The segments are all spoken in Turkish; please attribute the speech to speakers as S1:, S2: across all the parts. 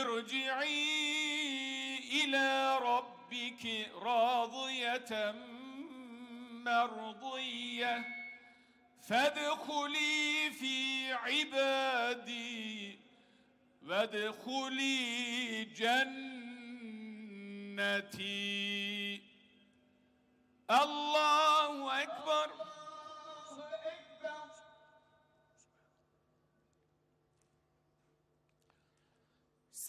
S1: ارجعي إلى ربك راضية مرضية فادخلي في عبادي وادخلي جنتي. الله أكبر.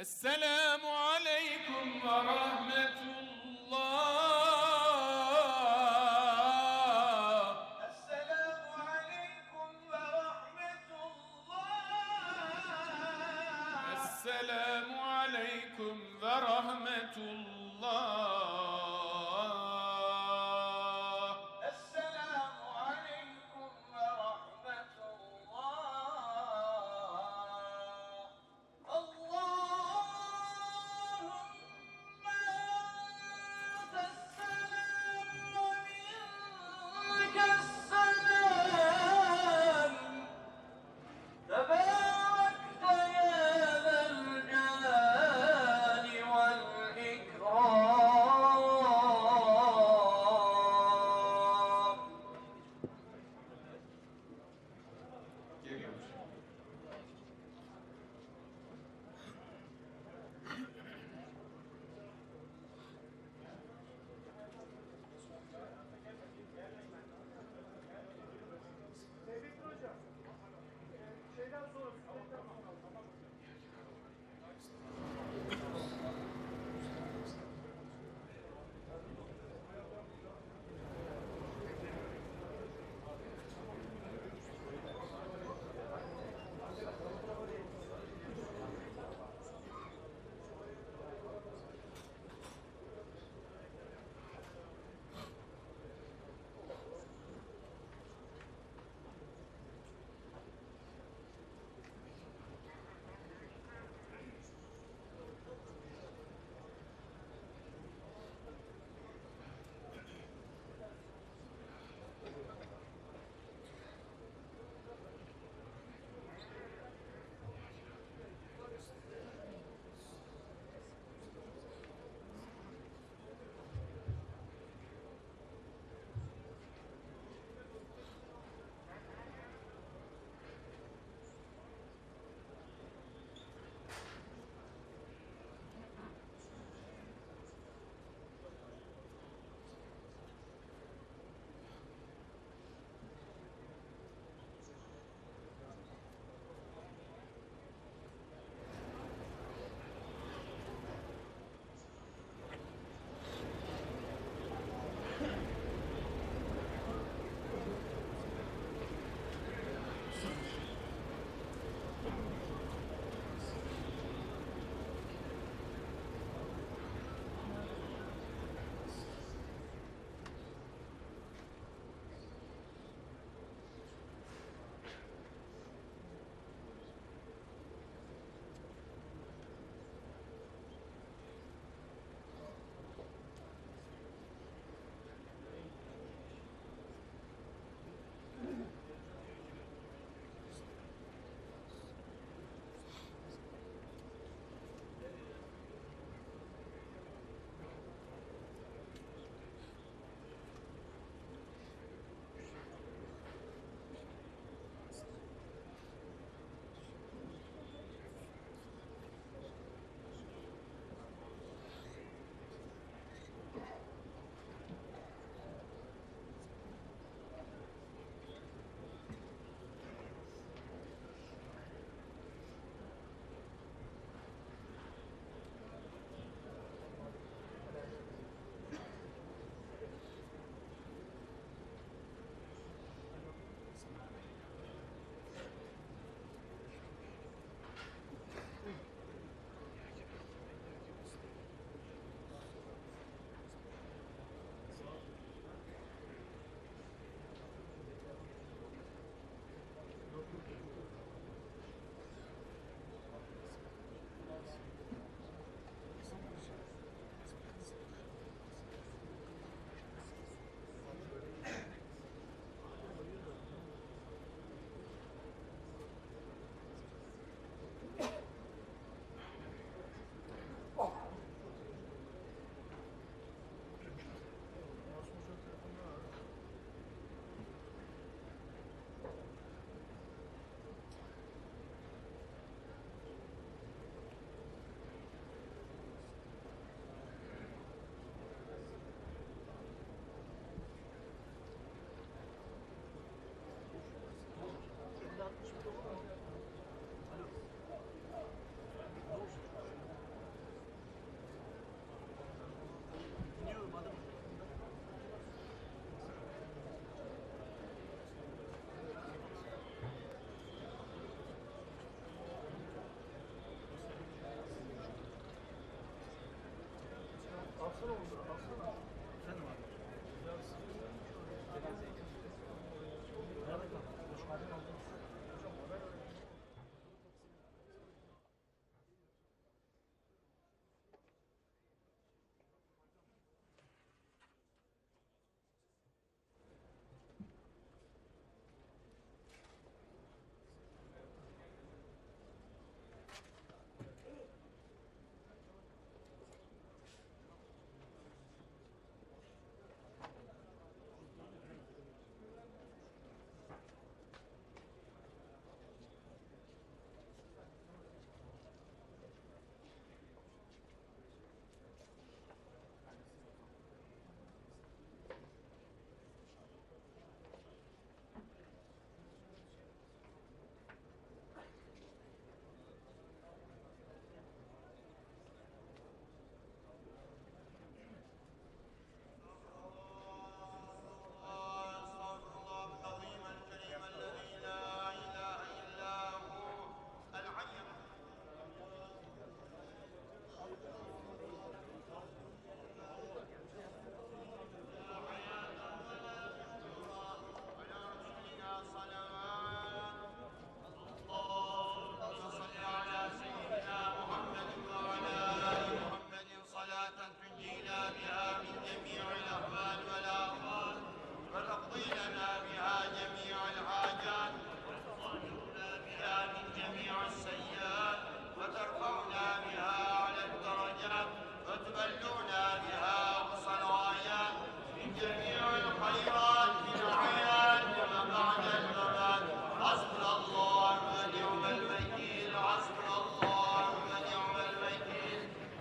S1: السلام عليكم ورحمة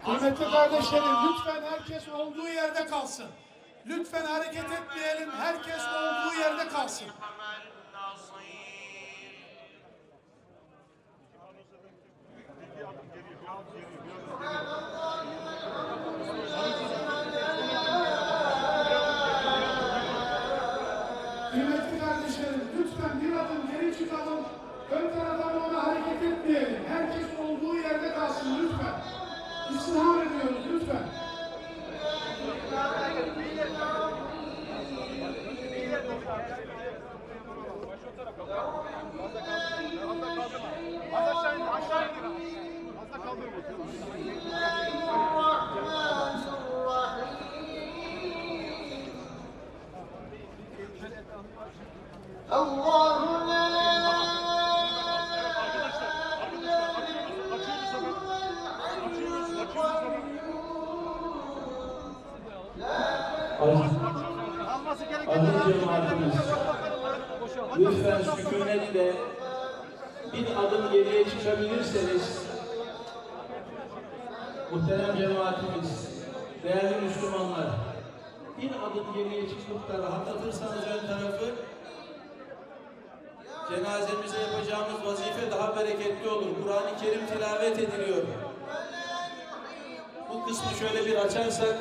S2: Kıymetli kardeşlerim lütfen herkes olduğu yerde kalsın. Lütfen hareket etmeyelim. Herkes olduğu yerde kalsın. ısrar ediyoruz lütfen. Az aşağı in, aşağı in. Az
S3: da kaldırma.
S4: Aziz cemaatimiz, lütfen sükunetle bir adım geriye çıkabilirseniz, muhterem cemaatimiz, değerli Müslümanlar, bir adım geriye çıkıp da rahatlatırsanız ön tarafı, cenazemize yapacağımız vazife daha bereketli olur. Kur'an-ı Kerim tilavet ediliyor. Bu kısmı şöyle bir açarsak,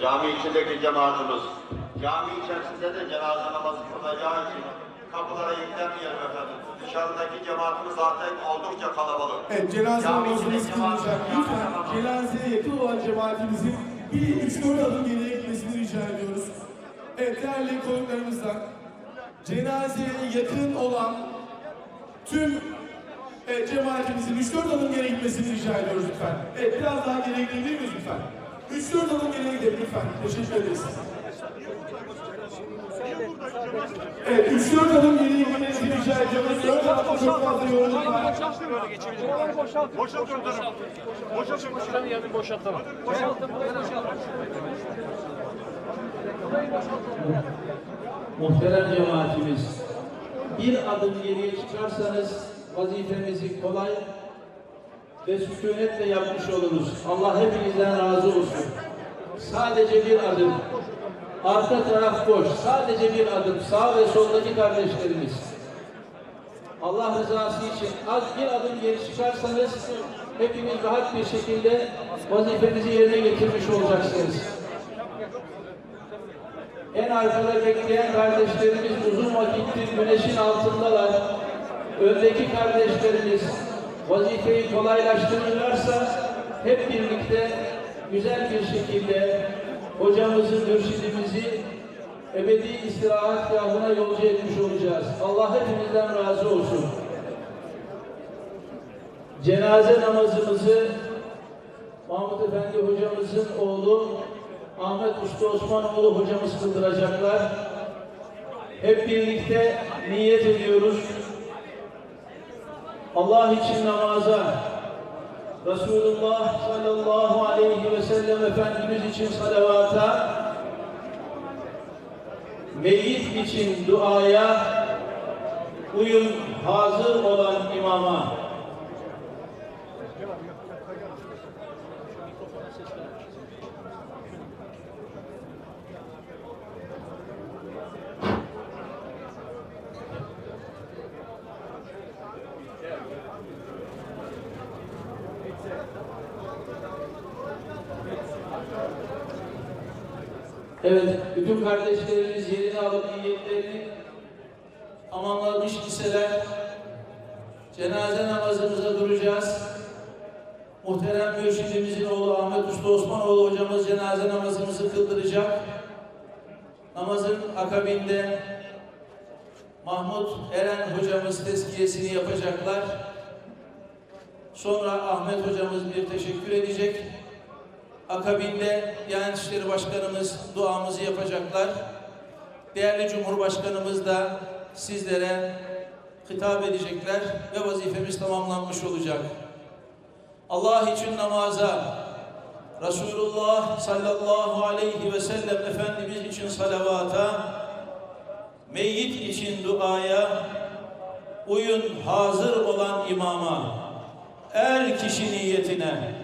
S5: Cami içindeki cemaatimiz, cami içerisinde de cenaze namazı kılınacağı için kapılara yüklenmeyelim efendim. Dışarıdaki cemaatimiz zaten oldukça kalabalık.
S2: Evet cenaze namazımız kılınacak. Lütfen cenazeye yakın olan cemaatimizin bir üç dört adım geriye gitmesini rica ediyoruz. Evet değerli konuklarımızdan cenazeye yakın olan tüm evet, cemaatimizin üç dört adım geriye gitmesini rica ediyoruz lütfen. Evet biraz daha geriye gidebilir miyiz lütfen? Üç dört adım geriye gidelim lütfen. Teşekkür ederiz. Evet, üç dört adım geriye gitmenizi rica ediyoruz. Ön tarafta çok fazla yoğunluk var.
S6: Boşalt ön tarafı. Boşalt ön tarafı.
S4: Muhterem cemaatimiz, bir adım geriye çıkarsanız vazifemizi kolay ve sükunetle yapmış oluruz. Allah hepinizden razı olsun. Sadece bir adım. Arka taraf boş. Sadece bir adım. Sağ ve soldaki kardeşlerimiz. Allah rızası için az bir adım geri çıkarsanız hepiniz rahat bir şekilde vazifenizi yerine getirmiş olacaksınız. En arkada bekleyen kardeşlerimiz uzun vakittir güneşin altındalar. Öndeki kardeşlerimiz vazifeyi kolaylaştırırlarsa hep birlikte güzel bir şekilde hocamızı, mürşidimizi ebedi istirahatgahına yolcu etmiş olacağız. Allah hepimizden razı olsun. Cenaze namazımızı Mahmut Efendi hocamızın oğlu Ahmet Usta Osmanoğlu hocamız kıldıracaklar. Hep birlikte niyet ediyoruz. Allah için namaza, Resulullah sallallahu aleyhi ve sellem Efendimiz için salavata, meyyit için duaya, uyum hazır olan imama. Evet, bütün kardeşlerimiz yerini alıp niyetlerini tamamlamış liseler cenaze namazımıza duracağız. Muhterem mürşidimizin oğlu Ahmet Usta Osmanoğlu hocamız cenaze namazımızı kıldıracak. namazın akabinde Mahmut Eren hocamız tezkiyesini yapacaklar. Sonra Ahmet hocamız bir teşekkür edecek. Akabinde Diyanet İşleri Başkanımız duamızı yapacaklar. Değerli Cumhurbaşkanımız da sizlere hitap edecekler ve vazifemiz tamamlanmış olacak. Allah için namaza, Resulullah sallallahu aleyhi ve sellem Efendimiz için salavata, meyyit için duaya, uyun hazır olan imama, er kişi niyetine,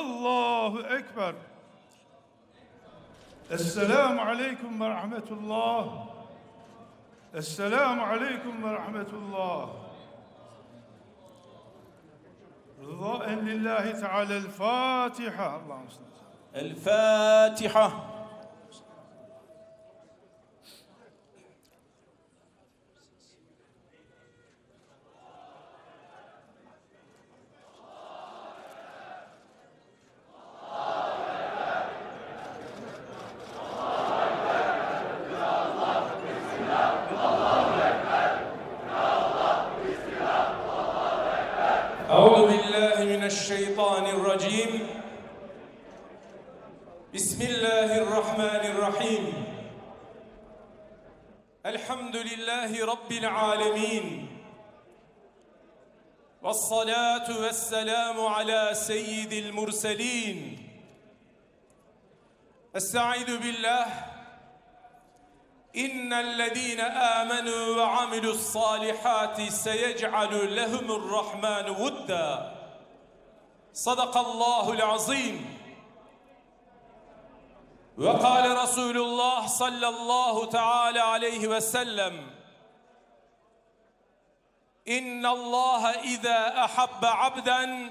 S6: الله أكبر. السلام عليكم ورحمة الله. السلام عليكم ورحمة الله. رضاء لله تعالى. الفاتحة. اللهم وسلم.
S1: رب العالمين والصلاة والسلام على سيد المرسلين استعيذ بالله إن الذين آمنوا وعملوا الصالحات سيجعل لهم الرحمن ودا صدق الله العظيم وقال رسول الله صلى الله تعالى عليه وسلم إن الله إذا أحب عبدا